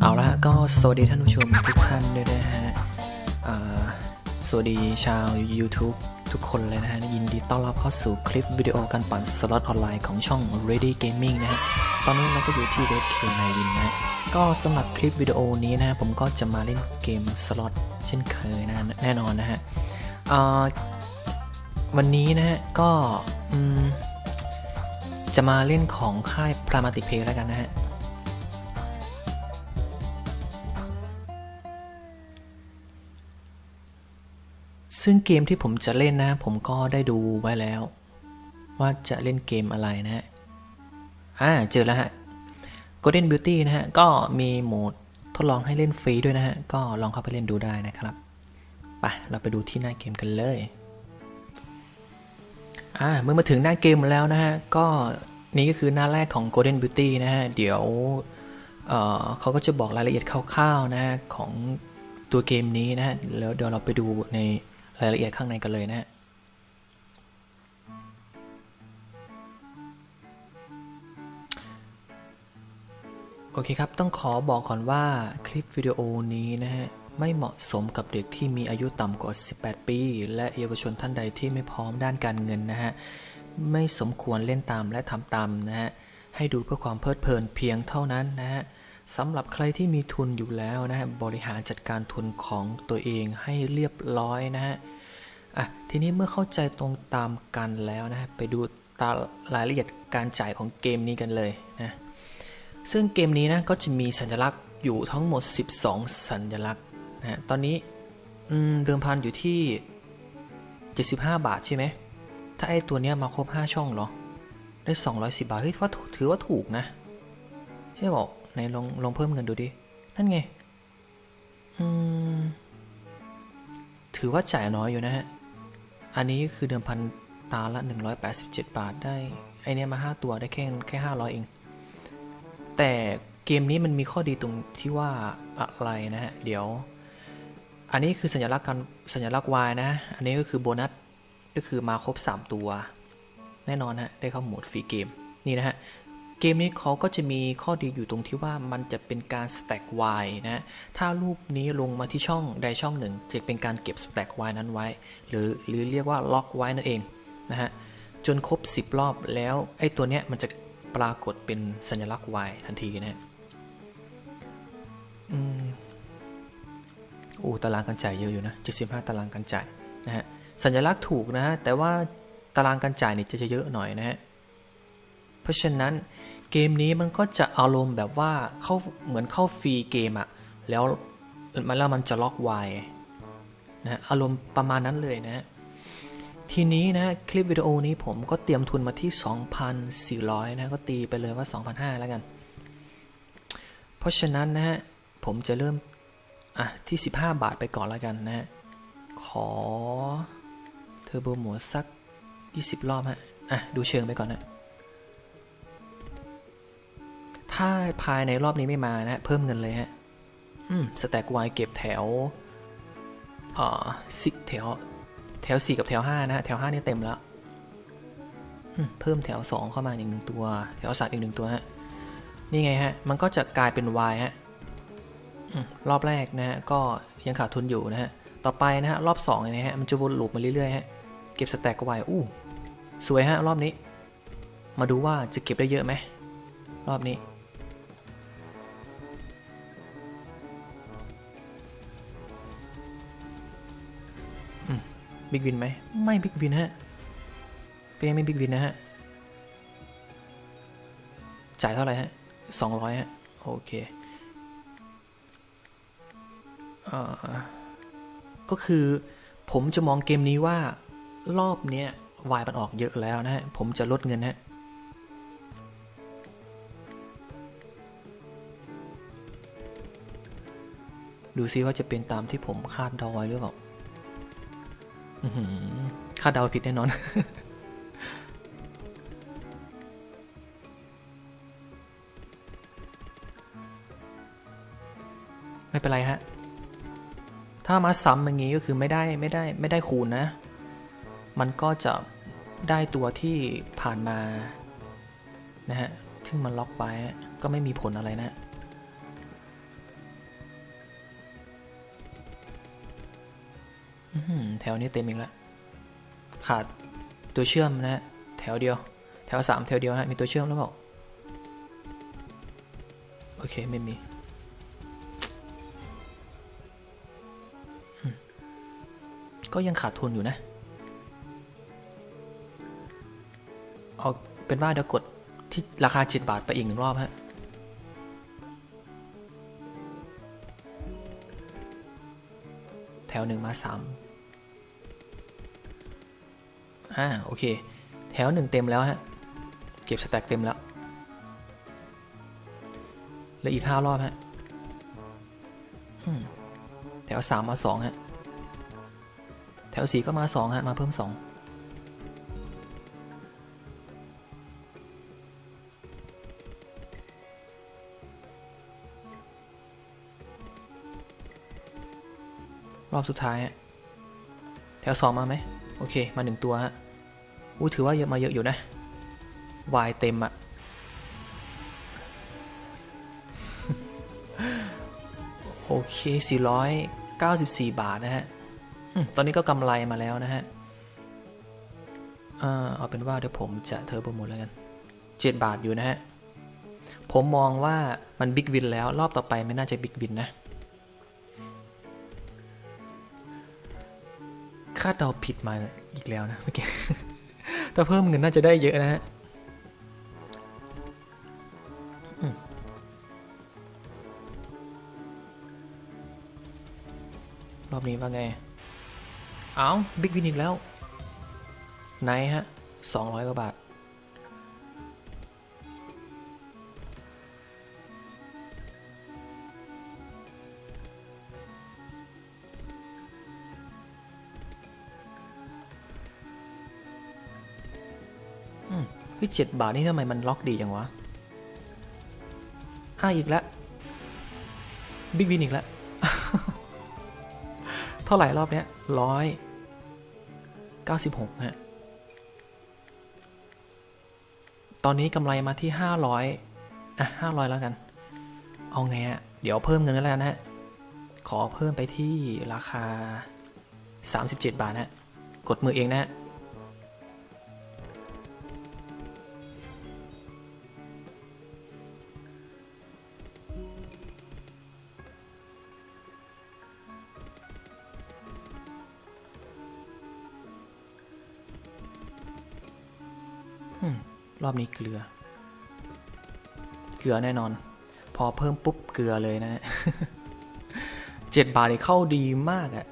เอาละก็สวัสดีท่านผู้ชมทุกท่านด้วยนะฮะสวัสดีชาว YouTube ทุกคนเลยนะฮะ ยินดีต้อนรับเข้าสู่คลิปวิดีโอการปั่นสล็อตออนไลน์ของช่อง Ready Gaming นะฮะ ตอนนี้เราก็อยู่ที่เว็บเคนายวินนะก็สำหรับคลิปวิดีโอนี้นะผมก็จะมาเล่นเกมสล็อตเช่นเคยนะแน่นอนนะฮะวันนี้นะฮะ ก็จะมาเล่นของค่ายพรามาติเพแล้วกันนะฮะ ซึ่งเกมที่ผมจะเล่นนะ ผมก็ได้ดูไว้แล้ว ว่าจะเล่นเกมอะไรนะฮะอ่าเจอแล้วฮะ Golden Beauty นะฮะ ก็มีโหมดทดลองให้เล่นฟรีด้วยนะฮะ ก็ลองเข้าไปเล่นดูได้นะครับไปเราไปดูที่หน้าเกมกันเลยอ่าเมื่อมาถึงหน้าเกมแล้วนะฮะ ก็นี่ก็คือหน้าแรกของ Golden Beauty นะฮะ เดี๋ยวเอ่อเขาก็จะบอกรายละเอียดคร่าวๆนะฮะ ของตัวเกมนี้นะฮะ แล้วเดี๋ยวเราไปดูใน รายละเอียดข้างในกันเลยนะฮะโอเคครับ ต้องขอบอกก่อนว่าคลิปวิดีโอนี้นะฮะไม่เหมาะสมกับเด็กที่มีอายุต่ำกว่า 18 ปี และเยาวชนท่านใดที่ไม่พร้อมด้านการเงินนะฮะ ไม่สมควรเล่นตามและทำตามนะฮะ ให้ดูเพื่อความเพลิดเพลินเพียงเท่านั้นนะฮะ สำหรับใครที่มีทุนอยู่แล้วนะฮะบริหารจัดการทุนของตัวเองให้เรียบร้อยนะฮะอะทีนี้เมื่อเข้าใจตรงตามกันแล้วนะฮะไปดูตารายละเอียดการจ่ายของเกมนี้กันเลยนะซึ่งเกมนี้นะก็จะมีสัญลักษณ์อยู่ทั้งหมด 12 สัญลักษณ์นะฮะตอนนี้เดิมพันอยู่ที่ 75 บาทใช่ไหมถ้าไอตัวเนี้ยมาครบ 5 ช่องเหรอได้ 210 บาทเฮ้ยว่าถือว่าถูกนะใช่บอก ไหนลองลองเพิ่มเงินดูดิ นั่นไง อืม ถือว่าจ่ายน้อยอยู่นะฮะ อันนี้คือเดิมพันตาละ 187 บาทได้ ไอเนี้ยมา 5 ตัวได้แค่แค่ 500 เอง แต่เกมนี้มันมีข้อดีตรงที่ว่าอะไรนะฮะ เดี๋ยว อันนี้คือสัญลักษณ์การสัญลักษณ์ Y นะ อันนี้ก็คือโบนัส ก็คือมาครบ 3 ตัว แน่นอนฮะ ได้เข้าโหมดฟรีเกม นี่นะฮะ เกมนี้เขาก็จะมีข้อดีอยู่ตรงที่ว่ามันจะเป็นการ stack Y นะ ถ้ารูปนี้ลงมาที่ช่องใดช่องหนึ่ง จะเป็นการเก็บ stack Y นั้นไว้ หรือหรือเรียกว่าล็อกไว้นั่นเองนะฮะ จนครบ 10 รอบแล้วไอ้ตัวเนี้ยมันจะปรากฏเป็นสัญลักษณ์ Y ทันทีนะฮะอืมโอ้ตารางการจ่ายเยอะอยู่นะ75ตารางการจ่ายนะฮะ สัญลักษณ์ถูกนะฮะ แต่ว่าตารางการจ่ายนี่จะเยอะหน่อยนะฮะ ราะฉะนั้นเกมนี้มันก็จะอารมณ์แบบว่าเข้าเหมือนเข้าฟรีเกมอะแล้วมันแล้วมันจะล็อกไวนะอารมณ์ประมาณนั้นเลยนะฮะทีนี้นะคลิปวิดีโอนี้ผมก็เตรียมทุนมาที่ 2,400 นะก็ตีไปเลยว่า 2,500 แล้วกัน เพราะฉะนั้นนะฮะผมจะเริ่มอะที่ 15 บาทไปก่อนแล้วกันนะฮะขอเทอร์โบหมูสัก 20 รอบฮะอะดูเชิงไปก่อนนะ ถ้าภายในรอบนี้ไม่มานะ เพิ่มเงินเลยฮะ อืม สแต็กไวเก็บแถวอ่าสิแถว แถว4กับแถว5นะฮะ แถว5เนี่เต็มแล้ว เพิ่มแถว2เข้ามาอีกหนึ่งตัว แถว3อีกหนึ่งตัวฮะ นี่ไงฮะ มันก็จะกลายเป็น Y ฮะรอบแรกนะฮะ ก็ยังขาดทุนอยู่นะฮะ ต่อไปนะฮะ รอบ2นะฮะ มันจะวนลูปมาเรื่อยๆฮะ เก็บสแต็กไวอู้ สวยฮะ รอบนี้ มาดูว่าจะเก็บได้เยอะไหมรอบนี้ บิ๊กวินไหม ไม่บิ๊กวินฮะ ก็ยังไม่บิ๊กวินนะฮะ จ่ายเท่าไหร่ฮะสองร้อยฮะ โอเคเอ่อก็คือผมจะมองเกมนี้ว่ารอบเนี้ยวายมันออกเยอะแล้วนะฮะ ผมจะลดเงินฮะดูซิว่าจะเป็นตามที่ผมคาดดาไว้หรือเปล่า คาดเดาผิดแน่นอน ไม่เป็นไรฮะ ถ้ามาซ้ำอย่างนี้ก็คือไม่ได้ไม่ได้ไม่ได้คูณนะ มันก็จะได้ตัวที่ผ่านมา นะฮะซึ่งมันล็อกไว้ก็ไม่มีผลอะไรนะอืม แถวนี้เต็มอีกแล้ว ขาดตัวเชื่อมนะฮะแถวเดียว แถวสามแถวเดียวฮะมีตัวเชื่อมหรือเปล่าโอเค ไม่มี ก็ยังขาดทุนอยู่นะ เอาเป็นว่าเดี๋ยวกดที่ราคา7บาทไปอีกหนึ่งรอบฮะแถวหนึ่งมาสาม อ่าโอเค แถวหนึ่งเต็มแล้วฮะ เก็บสแต็กเต็มแล้วเหลืออีกห้ารอบฮะแถวสามมาสองฮะ แถวสี่ก็มาสองฮะ มาเพิ่มสองรอบสุดท้ายฮะ แถวสองมาไหม โอเค มาหนึ่งตัวฮะ อู้ถือว่าเยอะมาเยอะอยู่นะวายเต็มอะโอเค 494 บาทนะฮะตอนนี้ก็กำไรมาแล้วนะฮะ เอาเป็นว่าเดี๋ยวผมจะเทอร์โบหมดแล้วกัน 7 บาทอยู่นะฮะ ผมมองว่ามันบิ๊กวินแล้วรอบต่อไปไม่น่าจะบิ๊กวินนะ คาดเดาผิดมาอีกแล้วนะเมื่อกี้ ถ้าเพิ่มเงินน่าจะได้เยอะนะฮะรอบนี้ว่าไง เอาบิ๊กวินอีกแล้ว ไหนฮะสองร้อยกว่าบาท เฮ้ยเจ็ดบาทนี่ทำไมมันล็อกดีจังวะอ่าอีกแล้วบิ๊กวินอีกแล้ว เท่าไหร่รอบเนี้ยร้อยเก้าสิบหกฮะ ตอนนี้กำไรมาที่ห้าร้อยอะห้าร้อยแล้วกัน เอาไงอะเดี๋ยวเพิ่มเงินแล้วกันะฮะ ขอเพิ่มไปที่ราคา 37 บาทนะฮะกดมือเองนะ รอบนี้เกลือ เกลือแน่นอน พอเพิ่มปุ๊บเกลือเลยนะเจ็ดบาทนี่เข้าดีมากอะ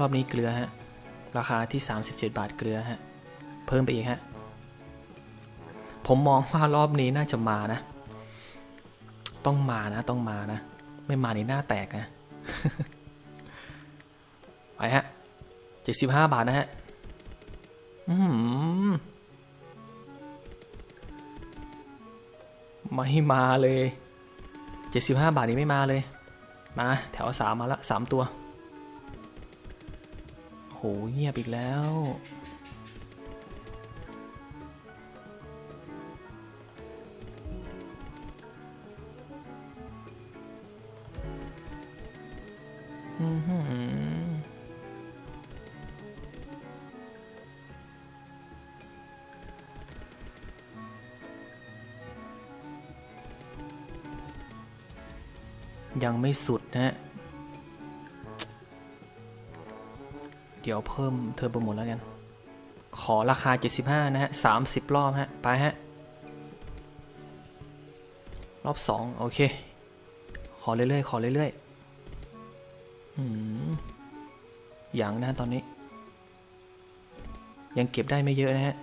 รอบนี้เกลือฮะ ราคาที่ 37 บาทเกลือฮะ เพิ่มไปอีกฮะ ผมมองว่ารอบนี้น่าจะมานะ ต้องมานะ ต้องมานะ ไม่มานี่หน้าแตกนะ ไปฮะ75บาทนะฮะ อืมไม่มาเลย 75 บาทนี้ไม่มาเลย มา แถวสามมาละสามตัว โหเงียบอีกแล้ว อือหือยังไม่สุดนะ เดี๋ยวเพิ่มเทอร์โบโหมดแล้วกัน ขอราคา 75 นะฮะ 30 รอบฮะ ไปฮะ รอบ 2 โอเค ขอเรื่อยๆ ขอเรื่อยๆอืมอย่างนะตอนนี้ ยังเก็บได้ไม่เยอะนะฮะ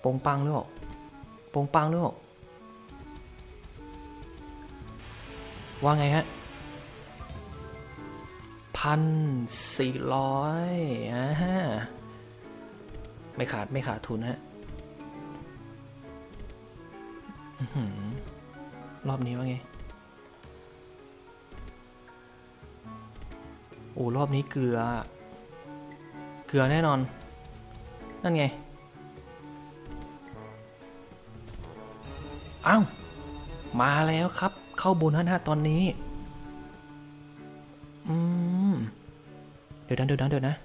โปงปังหรือเปล่าโปงปังหรือเปล่าว่าไงฮะ พันสี่ร้อยอ่าไม่ขาดไม่ขาดทุนฮะรอบนี้ว่าไง โอ้ รอบนี้เกลือ เกลือแน่นอน นั่นไง อ้าว มาแล้วครับ เข้าบุญห้าตอนนี้ เดี๋ยวนะเดี๋ยวนะเดี๋ยวนะ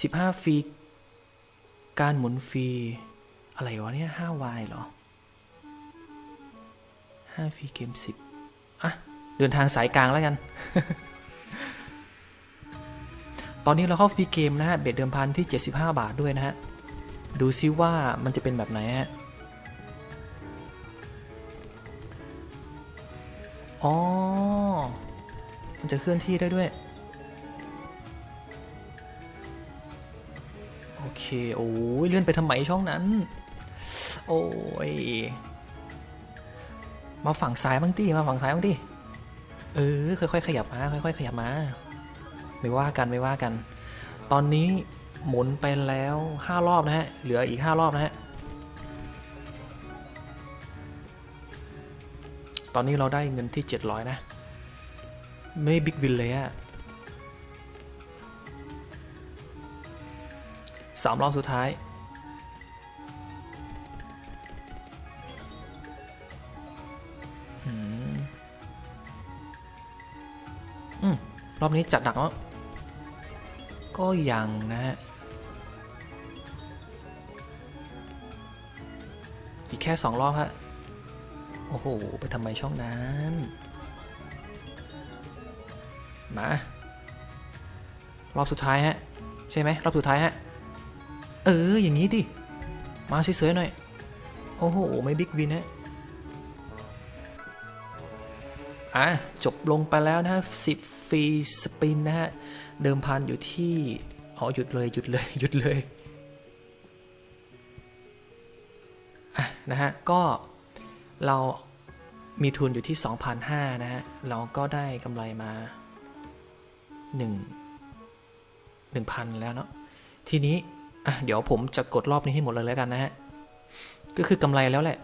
สิบห้าฟรี การหมุนฟรี อะไรวะเนี่ยห้าวายเหรอห้าฟรีเกมสิบอะ เดินทางสายกลางแล้วกัน ตอนนี้เราเข้าฟรีเกมนะฮะ เบ็ดเดิมพันที่ 75 บาทด้วยนะฮะ ดูซิว่ามันจะเป็นแบบไหนฮะอ๋อ มันจะเคลื่อนที่ได้ด้วย เค โอ้ยเลื่อนไปทำไมช่องนั้น โอ้ย มาฝั่งซ้ายบ้างดิมาฝั่งซ้ายบ้างดิ เออ ค่อยๆ ขยับมา ค่อยๆ ขยับมา ไม่ว่ากัน ไม่ว่ากัน ตอนนี้หมุนไปแล้ว5รอบนะฮะ เหลืออีก5รอบนะฮะ ตอนนี้เราได้เงินที่ 700 นะ ไม่บิ๊กวินเลยอะ สามรอบสุดท้าย อืม รอบนี้จัดหนักแล้วก็ยังนะฮะ อีกแค่สองรอบฮะ โอ้โห ไปทำไมช่องนั้น มา รอบสุดท้ายฮะ ใช่ไหม รอบสุดท้ายฮะ เออ อย่างนี้ดิ มาสวยๆหน่อย โอ้โห ไม่บิ๊กวินฮะอะ จบลงไปแล้วนะฮะสิบฟรีสปินนะฮะ เดิมพันอยู่ที่ อ๋อ หยุดเลย หยุดเลย หยุดเลยอะนะฮะ ก็เรามีทุนอยู่ที่ 2,500 นะฮะ เราก็ได้กำไรมา 1 1,000 แล้วเนาะทีนี้ อะเดี๋ยวผมจะกดรอบนี้ให้หมดเลยแล้วกันนะฮะ ก็คือกำไรแล้วแหละ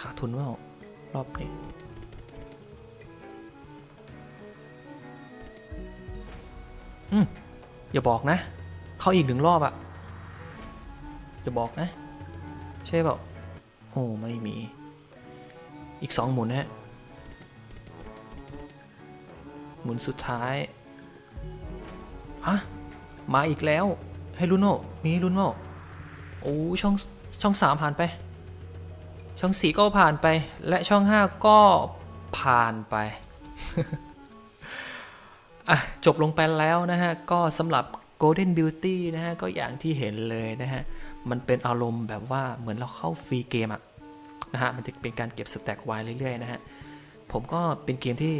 ขาดทุนว่ารอบนี้อืมอย่าบอกนะ เข้าอีกหนึ่งรอบอะอย่าบอกนะ ใช่เปล่าโอ้ไม่มี อีกสองหมุนนะ หมุนสุดท้าย ฮะ มาอีกแล้ว ให้ลุ้นโอมีให้ลุ้นโอโอ้ช่องช่องสามผ่านไป ช่องสี่ก็ผ่านไป และช่องห้าก็ผ่านไปอะจบลงไปแล้วนะฮะ ก็สำหรับ Golden Beauty นะฮะ ก็อย่างที่เห็นเลยนะฮะ มันเป็นอารมณ์แบบว่าเหมือนเราเข้าฟรีเกมอะนะฮะ มันจะเป็นการเก็บสแต็กไว้เรื่อยๆนะฮะ ผมก็เป็นเกมที่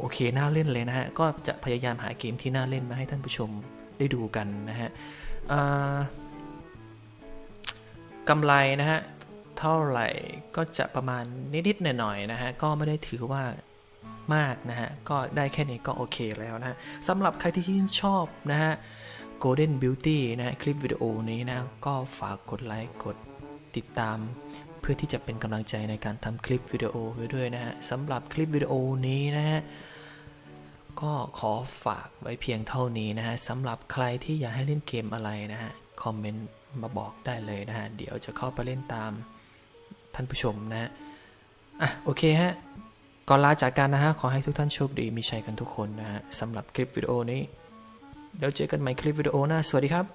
โอเคน่าเล่นเลยนะฮะ ก็จะพยายามหาเกมที่น่าเล่นมาให้ท่านผู้ชมได้ดูกันนะฮะกำไรนะฮะ เท่าไหร่ก็จะประมาณนิดๆหน่อยๆนะฮะ ก็ไม่ได้ถือว่ามากนะฮะ ก็ได้แค่นี้ก็โอเคแล้วนะฮะสำหรับใครที่ชื่นชอบนะฮะ Golden Beauty นะฮะคลิปวิดีโอนี้นะ ก็ฝากกดไลค์ กดติดตาม เพื่อที่จะเป็นกำลังใจในการทำคลิปวิดีโอไว้ด้วยนะฮะสำหรับคลิปวิดีโอนี้นะฮะก็ขอฝากไว้เพียงเท่านี้นะฮะสำหรับใครที่อยากให้เล่นเกมอะไรนะฮะคอมเมนต์มาบอกได้เลยนะฮะเดี๋ยวจะเข้าไปเล่นตามท่านผู้ชมนะฮะอะโอเคฮะก่อนลาจากกันนะฮะขอให้ทุกท่านโชคดีมีชัยกันทุกคนนะฮะสำหรับคลิปวิดีโอนี้เดี๋ยวเจอกันใหม่คลิปวิดีโอหน้าสวัสดีครับ